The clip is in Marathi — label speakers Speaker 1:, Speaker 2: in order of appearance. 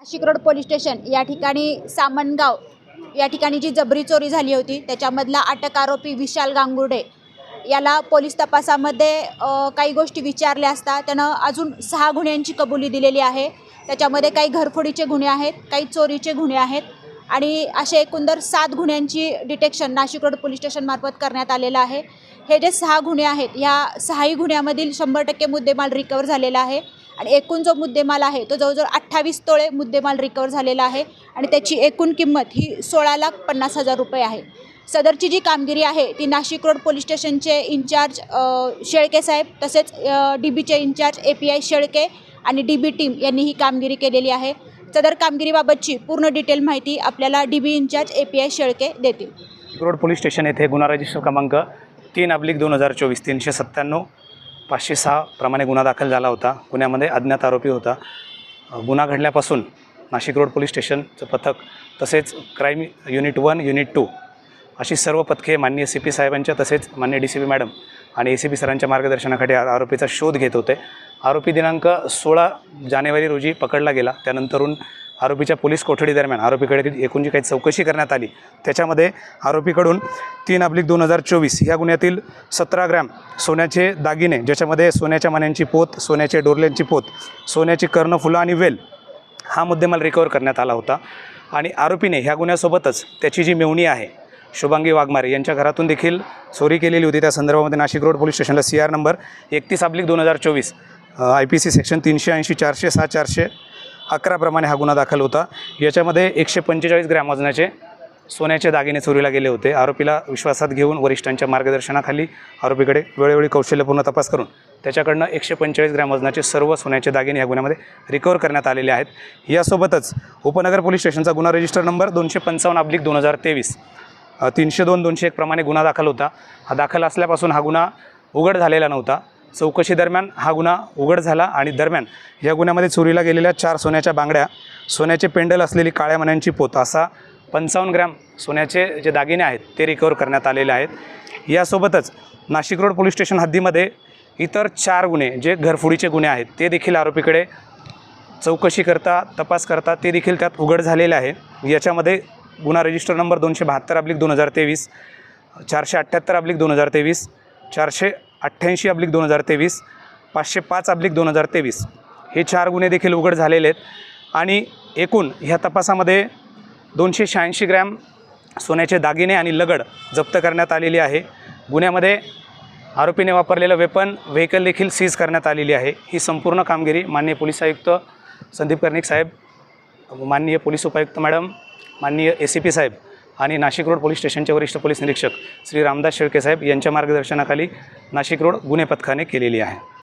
Speaker 1: नाशिक रोड पोलीस स्टेशन या ठिकाणी सामनगाव या ठिकाणी जी जबरी चोरी झाली होती त्याच्यामधला अटक आरोपी विशाल गांगुर्डे याला पोलीस तपासामध्ये काही गोष्टी विचारल्या असता त्यानं अजून सहा गुन्ह्यांची कबुली दिलेली आहे. त्याच्यामध्ये काही घरफोडीचे गुन्हे आहेत काही चोरीचे गुन्हे आहेत आणि असे एकंदर सात गुन्ह्यांची डिटेक्शन नाशिक रोड पोलीस स्टेशनमार्फत करण्यात आलेलं आहे. हे जे सहा गुन्हे आहेत ह्या सहाही गुन्ह्यामधील शंभर टक्के मुद्देमाल रिकवर झालेला आहे. आणि एकूण जो मुद्देमाल आहे तो जवळजवळ अठ्ठावीस तोळे मुद्देमाल रिकवर झालेला आहे आणि त्याची एकूण किंमत ही सोळा लाख पन्नास हजार रुपये आहे. सदरची जी कामगिरी आहे ती नाशिक रोड पोलीस स्टेशनचे इंचार्ज शेळके साहेब तसेच डी बीचे in charge A P I Shelke आणि डी बी टीम यांनी ही कामगिरी केलेली आहे. सदर कामगिरीबाबतची पूर्ण डिटेल माहिती आपल्याला D B in charge A P I Shelke देतील.
Speaker 2: रोड पोलीस स्टेशन येथे गुन्हा रजिस्टर क्रमांक तीन अब्लिक दोन हजार चोवीस तीनशे सत्त्याण्णव पाचशे सहा प्रमाणे गुन्हा दाखल झाला होता. गुन्ह्यामध्ये अज्ञात आरोपी होता. गुन्हा घडल्यापासून नाशिक रोड पोलीस स्टेशनचं पथक तसेच crime unit one unit two अशी सर्व पथके माननीय सी पी साहेबांच्या तसेच मान्य डी सी पी मॅडम आणि ए सी पी सरांच्या मार्गदर्शनाखाली आरोपीचा शोध घेत होते. आरोपी दिनांक सोळा जानेवारी रोजी पकडला गेला. त्यानंतरून आरोपीच्या पोलीस कोठडी दरम्यान आरोपीकडे एकूण जी काही चौकशी करण्यात आली त्याच्यामध्ये आरोपीकडून तीन अब्लिक दोन हजार चोवीस ह्या गुन्ह्यातील सतरा ग्रॅम सोन्याचे दागिने ज्याच्यामध्ये सोन्याच्या मान्यांची पोत सोन्याचे डोरल्यांची पोत सोन्याची कर्णफुलं आणि वेल हा मुद्देमाल रिकवर करण्यात आला होता. आणि आरोपीने ह्या गुन्ह्यासोबतच त्याची जी मेवणी आहे शुभांगी वाघमारे यांच्या घरातून देखील चोरी केलेली होती. त्या संदर्भामध्ये नाशिक रोड पोलीस स्टेशनला सी आर नंबर एकतीस अब्लिक दोन हजार चोवीस आय पी सी सेक्शन तीनशे ऐंशी चारशे सहा चारशे अकराप्रमाणे हा गुन्हा दाखल होता. याच्यामध्ये एकशे पंचेचाळीस ग्रॅम वजनाचे सोन्याचे दागिने चोरीला गेले होते. आरोपीला विश्वासात घेऊन वरिष्ठांच्या मार्गदर्शनाखाली आरोपीकडे वेळोवेळी कौशल्यपूर्ण तपास करून त्याच्याकडनं एकशे पंचेचाळीस ग्रॅम वजनाचे सर्व सोन्याचे दागिने या गुन्ह्यामध्ये रिकवर करण्यात आलेले आहेत. यासोबतच उपनगर पोलीस स्टेशनचा गुन्हा रजिस्टर नंबर दोनशे पंचावन्न अब्लिक दोन हजार तेवीस तीनशे दोन दोनशे एक प्रमाणे गुन्हा दाखल होता. हा दाखल असल्यापासून हा गुन्हा उघड झालेला नव्हता. चौकशी दरम्यान हा गुन्हा उघड झाला आणि दरम्यान या गुन्ह्यामध्ये चोरीला गेलेल्या चार सोन्याच्या बांगड्या सोन्याचे पेंडल असलेली काळ्या मण्यांची पोत असा पंचावन्न ग्रॅम सोन्याचे जे दागिने आहेत ते रिकवर करण्यात आलेले आहेत. यासोबतच नाशिक रोड पोलीस स्टेशन हद्दीमध्ये इतर चार गुन्हे जे घरफोडीचे गुन्हे आहेत ते देखील आरोपीकडे चौकशी करता तपास करता ते देखील त्यात उघड झालेले आहे. याच्यामध्ये गुन्हा रजिस्टर नंबर दोनशे बहात्तर अब्लिक दोन हजार तेवीस चारशे अठ्ठ्याहत्तर अब्लिक दोन हजार तेवीस चारशे अठ्ठ्याऐंशी अब्लिक दोन हजार तेवीस पाचशे पाच अब्लिक दोन हजार तेवीस. हे चार गुन्हे देखील उघड झालेले आहेत. आणि एकूण ह्या तपासामध्ये दोनशे शहाऐंशी ग्रॅम सोन्याचे दागिने आणि लगड जप्त करण्यात आलेली आहे. गुन्ह्यामध्ये आरोपीने वापरलेलं वेपन व्हेकल देखील सीज करण्यात आलेली आहे. ही संपूर्ण कामगिरी माननीय पोलीस आयुक्त संदीप कर्णिक साहेब माननीय पोलीस उपायुक्त मॅडम माननीय ए सी पी साहेब आणि नाशिक रोड पोलीस स्टेशनचे वरिष्ठ पोलीस निरीक्षक श्री रामदास शेळके साहेब यांच्या मार्गदर्शनाखाली नाशिक रोड गुन्हे पथकाने केलेली आहे.